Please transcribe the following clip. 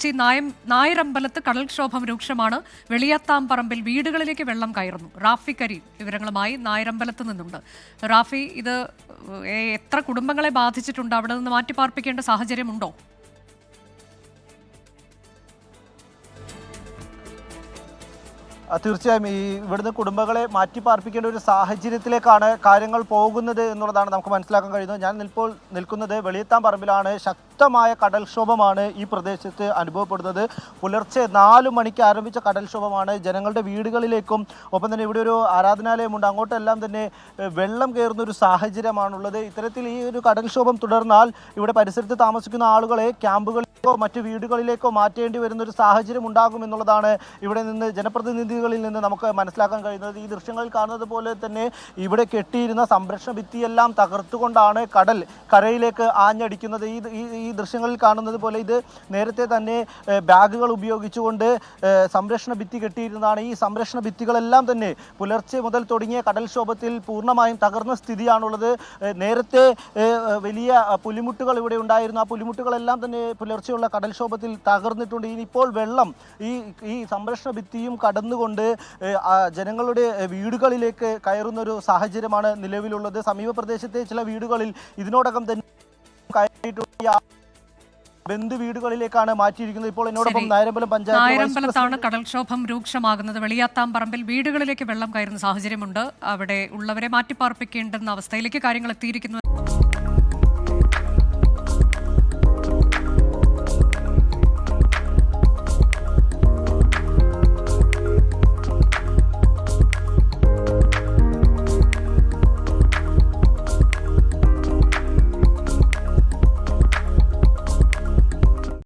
കൊച്ചി നായം നായരമ്പലത്ത് കടൽക്ഷോഭം രൂക്ഷമാണ്. വെളിയത്താംപറമ്പിൽ വീടുകളിലേക്ക് വെള്ളം കയറുന്നു. റാഫി കരീം വിവരങ്ങളുമായി നായരമ്പലത്ത് നിന്നുണ്ട്. റാഫി ഇത് എത്ര കുടുംബങ്ങളെ ബാധിച്ചിട്ടുണ്ട്? അവിടെ നിന്ന് മാറ്റിപ്പാർപ്പിക്കേണ്ട സാഹചര്യമുണ്ടോ? ആ, തീർച്ചയായും ഈ ഇവിടുന്ന് കുടുംബങ്ങളെ മാറ്റി പാർപ്പിക്കേണ്ട ഒരു സാഹചര്യത്തിലേക്കാണ് കാര്യങ്ങൾ പോകുന്നത് എന്നുള്ളതാണ് നമുക്ക് മനസ്സിലാക്കാൻ കഴിയുന്നത്. ഞാൻ നിൽപ്പോൾ നിൽക്കുന്നത് വെളിയത്താൻ പറമ്പിലാണ്. ശക്തമായ കടൽക്ഷോഭമാണ് ഈ പ്രദേശത്ത് അനുഭവപ്പെടുന്നത്. പുലർച്ചെ നാല് മണിക്ക് ആരംഭിച്ച കടൽക്ഷോഭമാണ്. ജനങ്ങളുടെ വീടുകളിലേക്കും ഒപ്പം തന്നെ ഇവിടെ ഒരു ആരാധനാലയമുണ്ട്. അങ്ങോട്ടെല്ലാം തന്നെ വെള്ളം കയറുന്ന ഒരു സാഹചര്യമാണുള്ളത്. ഇത്തരത്തിൽ ഈ ഒരു കടൽക്ഷോഭം തുടർന്നാൽ ഇവിടെ പരിസരത്ത് താമസിക്കുന്ന ആളുകളെ ക്യാമ്പുകളിലേക്കോ മറ്റു വീടുകളിലേക്കോ മാറ്റേണ്ടി വരുന്ന ഒരു സാഹചര്യം ഉണ്ടാകും എന്നുള്ളതാണ് ഇവിടെ നിന്ന് ജനപ്രതിനിധികളിൽ നിന്ന് നമുക്ക് മനസ്സിലാക്കാൻ കഴിയുന്നത്. ഈ ദൃശ്യങ്ങളിൽ കാണുന്നത് പോലെ തന്നെ ഇവിടെ കെട്ടിയിരുന്ന സംരക്ഷണ ഭിത്തിയെല്ലാം തകർത്തുകൊണ്ടാണ് കടൽ കരയിലേക്ക് ആഞ്ഞടിക്കുന്നത്. ഈ ഈ ഈ ദൃശ്യങ്ങളിൽ കാണുന്നത് പോലെ ഇത് നേരത്തെ തന്നെ ബാഗുകൾ ഉപയോഗിച്ചുകൊണ്ട് സംരക്ഷണ ഭിത്തി കെട്ടിയിരുന്നതാണ്. ഈ സംരക്ഷണ ഭിത്തികളെല്ലാം തന്നെ പുലർച്ചെ മുതൽ തുടങ്ങിയ കടൽക്ഷോഭത്തിൽ പൂർണമായും തകർന്ന സ്ഥിതിയാണുള്ളത്. നേരത്തെ വലിയ പുലിമുട്ടുകൾ ഇവിടെ ഉണ്ടായിരുന്നു. ആ പുലിമുട്ടുകളെല്ലാം തന്നെ പുലർച്ചെയുള്ള കടൽക്ഷോഭത്തിൽ തകർന്നിട്ടുണ്ട്. ഇനിയിപ്പോൾ വെള്ളം ഈ ഈ സംരക്ഷണ ഭിത്തിയും കടന്നുകൊണ്ട് ജനങ്ങളുടെ വീടുകളിലേക്ക് കയറുന്നൊരു സാഹചര്യമാണ് നിലവിലുള്ളത്. സമീപ പ്രദേശത്തെ ചില വീടുകളിൽ ഇതിനോടകം തന്നെ കയറിയിട്ടുണ്ട് ബന്ധു വീടുകളിലേക്കാണ് മാറ്റിയിരിക്കുന്നത്. ഇപ്പോൾ എന്നോടൊപ്പം നായരമ്പലം പഞ്ചായത്ത് നായരമ്പലത്താണ് കടൽക്ഷോഭം രൂക്ഷമാകുന്നത്. വെളിയാത്താംപറമ്പിൽ വീടുകളിലേക്ക് വെള്ളം കയറുന്ന സാഹചര്യമുണ്ട്. അവിടെ ഉള്ളവരെ മാറ്റിപ്പാർപ്പിക്കേണ്ടുന്ന അവസ്ഥയിലേക്ക് കാര്യങ്ങൾ എത്തിയിരിക്കുന്നു